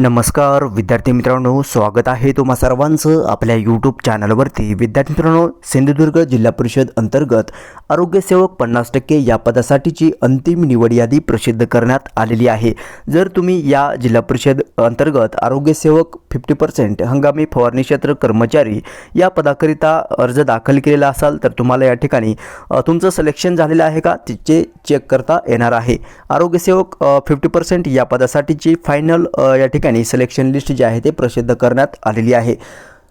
नमस्कार विद्यार्थी मित्रांनो स्वागत आहे तुम्हा सर्वांचं आपल्या यूट्यूब चॅनलवरती विद्यार्थी मित्रांनो सिंधुदुर्ग जिल्हा परिषद अंतर्गत आरोग्यसेवक पन्नास टक्के या पदासाठीची अंतिम निवड यादी प्रसिद्ध करण्यात आलेली आहे. जर तुम्ही या जिल्हा परिषद अंतर्गत आरोग्यसेवक फिफ्टी पर्सेंट हंगामी फवारणी क्षेत्र कर्मचारी या पदाकरिता अर्ज दाखल केलेला असाल तर तुम्हाला या ठिकाणी तुमचं सिलेक्शन झालेलं आहे का तिचे चेक करता येणार आहे. आरोग्यसेवक फिफ्टी पर्सेंट या पदासाठीची फायनल या ठिकाणी सिलेक्शन लिस्ट जी आहे ते प्रसिद्ध करण्यात आलेली आहे.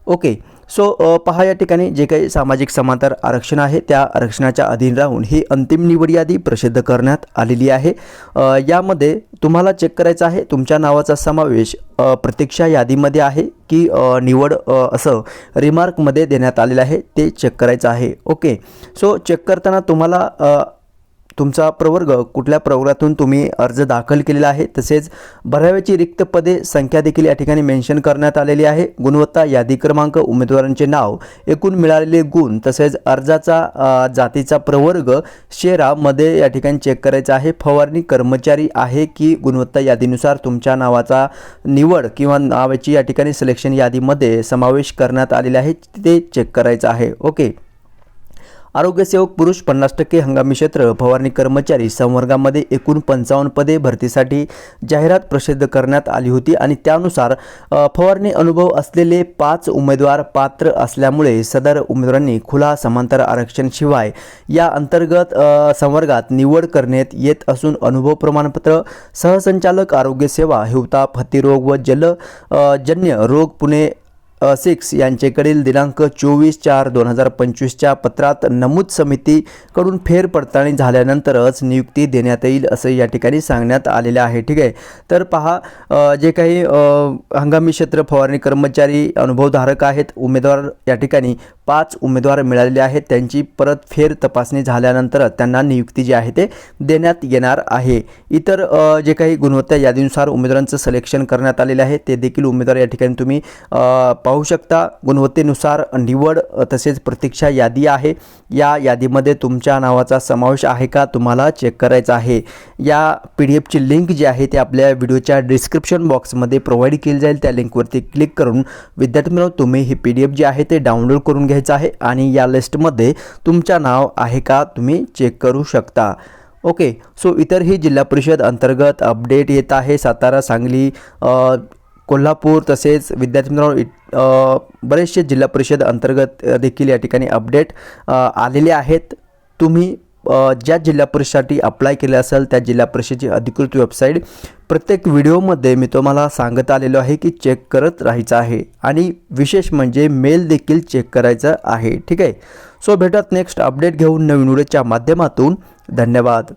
ओके सो पहा या ठिकाणी जे काही सामाजिक समांतर आरक्षण आहे त्या आरक्षणाच्या अधीन राहून ही अंतिम निवड यादी प्रसिद्ध करण्यात आलेली आहे. यामध्ये तुम्हाला चेक करायचं आहे तुमच्या नावाचा समावेश प्रतीक्षा यादीमध्ये आहे की निवड असं रिमार्कमध्ये देण्यात आलेलं आहे ते चेक करायचं आहे. ओके सो चेक करताना तुम्हाला तुमचा प्रवर्ग कुठल्या प्रवर्गातून तुम्ही अर्ज दाखल केलेला आहे? तसेच भराव्याची रिक्त पदे संख्या देखील या ठिकाणी मेन्शन करण्यात आलेली आहे. गुणवत्ता यादी क्रमांक उमेदवारांचे नाव एकूण मिळालेले गुण तसेच अर्जाचा जातीचा प्रवर्ग शेरामध्ये या ठिकाणी चेक करायचा आहे. फवारणी कर्मचारी आहे की गुणवत्ता यादीनुसार तुमच्या नावाचा निवड किंवा नावाची या ठिकाणी सिलेक्शन यादीमध्ये समावेश करण्यात आलेला आहे ते चेक करायचं आहे. ओके. आरोग्यसेवक पुरुष पन्नास टक्के हंगामी क्षेत्र फवारणी कर्मचारी संवर्गामध्ये एकूण पंचावन्न पदे भरतीसाठी जाहिरात प्रसिद्ध करण्यात आली होती आणि त्यानुसार फवारणी अनुभव असलेले पाच उमेदवार पात्र असल्यामुळे सदर उमेदवारांनी खुला समांतर आरक्षण शिवाय या अंतर्गत संवर्गात निवड करण्यात येत असून अनुभव प्रमाणपत्र सहसंचालक आरोग्य सेवा हिवताप हत्तीरोग व जल जन्य रोग पुणे सिक्स यांचेकडील दिनांक चोवीस चार दोन हजार पंचवीसच्या पत्रात नमूद समितीकडून फेरपडताळणी झाल्यानंतरच नियुक्ती देण्यात येईल असं या ठिकाणी सांगण्यात आलेलं आहे. ठीक आहे. तर पहा जे काही हंगामी क्षेत्र फवारणी कर्मचारी अनुभवधारक आहेत उमेदवार या ठिकाणी पाच उमेदवार मिळालेले आहेत. त्यांची परत फेर तपासणी झाल्यानंतर त्यांना नियुक्ती जी आहे ते देण्यात येणार आहे. इतर जे काही गुणवत्ता यादीनुसार उमेदवारांचं सिलेक्शन करण्यात आलेलं आहे ते देखील उमेदवार या ठिकाणी तुम्ही पाहू शकता. गुणवत्तेनुसार निवड तसेच प्रतीक्षा यादी आहे. या यादीमध्ये तुमच्या नावाचा समावेश आहे का तुम्हाला चेक करायचा आहे. या पी डी एफची लिंक जी आहे ती आपल्या व्हिडिओच्या डिस्क्रिप्शन बॉक्समध्ये प्रोव्हाइड केली जाईल. त्या लिंकवरती क्लिक करून विद्यार्थी मित्रांनो तुम्ही ही पी डी एफ जी आहे ते डाउनलोड करून घ्यायचं आहे आणि या लिस्टमध्ये तुमच्या नाव आहे का तुम्ही चेक करू शकता. ओके सो इतरही जिल्हा परिषद अंतर्गत अपडेट येत आहे. सातारा सांगली कोल्हापूर तसेच विद्यार्थी मित्रांनो बरेचसे जिल्हा परिषद अंतर्गत देखील या ठिकाणी अपडेट आलेले आहेत. तुम्ही ज्या जिल्हा परिषदेसाठी अप्लाय केलं असेल त्या जिल्हा परिषदेची अधिकृत वेबसाईट प्रत्येक व्हिडिओमध्ये मी तुम्हाला सांगत आलेलो आहे की चेक करत राहायचं आहे. आणि विशेष म्हणजे मेल देखील चेक करायचं आहे. ठीक आहे? सो भेटत नेक्स्ट अपडेट घेऊन नवीन व्हिडिओच्या माध्यमातून. धन्यवाद.